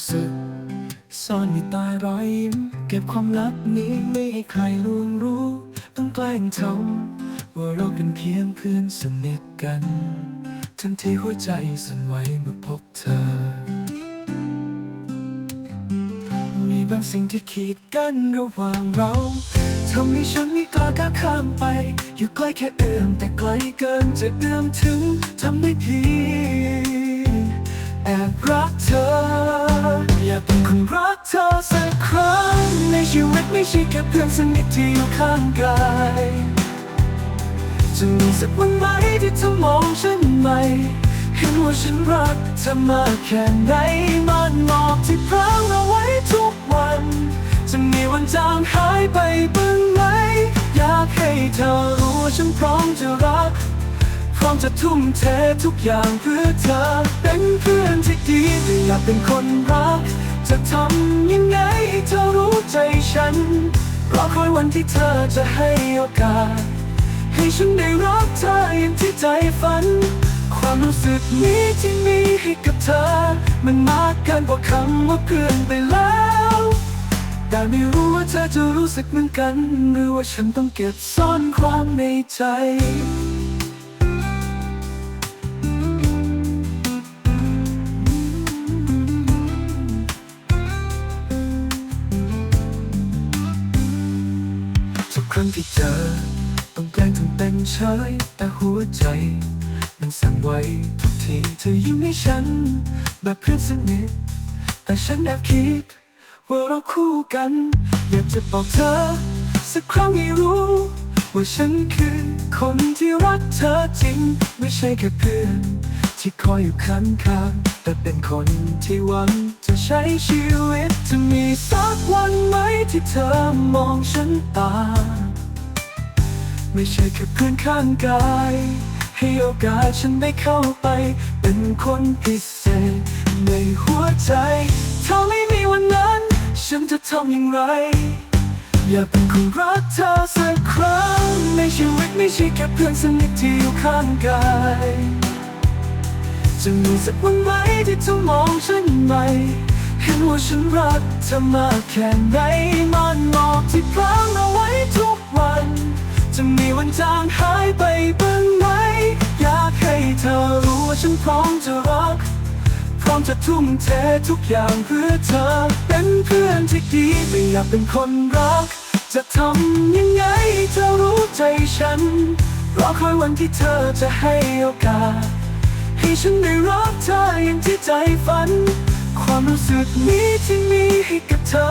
รู้สึก ซ่อนอยู่ใต้รอยยิ้ม เก็บความลับนี้ไม่ให้ใครล่วงรู้ ต้องแกล้งทำว่าเราเป็นเพียงเพื่อนสนิทกัน ทันทีหัวใจสั่นไหวเมื่อพบเธอ มีบางสิ่งที่ขีดกั้นระหว่างเราทำให้ฉันไม่กล้าก้าวข้ามไป อยู่ใกล้แค่เอื้อมแต่ไกลเกินจะเอื้อมถึงทำได้เพียงแอบรักเธอ เป็นคนรักเธอสักครั้ง ในชีวิตไม่ใช่แค่เพื่อนสนิทที่อยู่ข้างกาย จะมีสักวันไหมที่เธอมองฉันใหม่เห็นว่าฉันรักเธอมากแค่ไหนมันหมอกที่พรางเอาไว้ทุกวัน จะมีวันจางหายไปบ้างไหมอยากให้เธอรู้ว่าฉันพร้อมจะรักพร้อมจะทุ่มเททุกอย่างเพื่อเธอ เป็นเพื่อนที่ดีแต่อยากเป็นคนรัก จะทำยังไงให้เธอรู้ใจฉัน รอคอยวันที่เธอจะให้โอกาส ให้ฉันได้รักเธออย่างที่ใจฝัน ความรู้สึกนี้ที่มีให้กับเธอ มันมากเกินกว่าคำว่าเพื่อนไปแล้วแต่ไม่รู้ว่าเธอจะรู้สึกเหมือนกัน หรือว่าฉันต้องเก็บซ่อนความในใจ ทุกครั้งที่เจอ ต้องแกล้งทำเป็นเฉยแต่หัวใจ มันสั่นไหวทุกทีเธอยิ้มให้ฉัน แบบเพื่อนสนิทแต่ฉันแอบคิด ว่าเราคู่กัน อยากจะบอกเธอ สักครั้งให้รู้ ว่าฉันคือคนที่รักเธอจริง ไม่ใช่แค่เพื่อน ที่คอยอยู่ข้างๆแต่เป็นคนที่หวัง ใช้ชีวิตจะมีสักวันไหมที่เธอมองฉันตา ไม่ใช่แค่เพื่อนข้างกาย ให้โอกาสฉันได้เข้าไป เป็นคนพิเศษ ในหัวใจ ถ้าไม่มีวันนั้น ฉันจะทำอย่างไร อยากเป็นคนรักเธอสักครั้ง ในชีวิตไม่ใช่แค่เพื่อนสนิทที่อยู่ข้างกายจะมีสักวันไหมที่เธอมองฉันใหม่ ห็นว่าฉันรักเธอมากแค่ไหนมันหมอกที่พรางเอาไว้ทุกวัน จะมีวันจางหายไปบ้างไหม อยากให้เธอรู้ว่าฉันพร้อมจะรัก พร้อมจะทุ่มเททุกอย่างเพื่อเธอ เป็นเพื่อนที่ดีไม่อยากเป็นคนรัก จะทำยังไงเธอรู้ใจฉัน รอคอยวันที่เธอจะให้โอกาส ให้ฉันได้รักเธออย่างที่ใจฝัน ความรู้สึกนี้ที่มีให้กับเธอ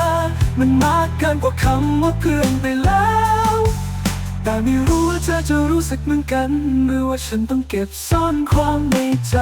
มันมากเกินกว่าคำว่าเพื่อนไปแล้ว แต่ไม่รู้ว่าเธอจะรู้สึกเหมือนกันหรือว่าฉันต้องเก็บซ่อนความในใจ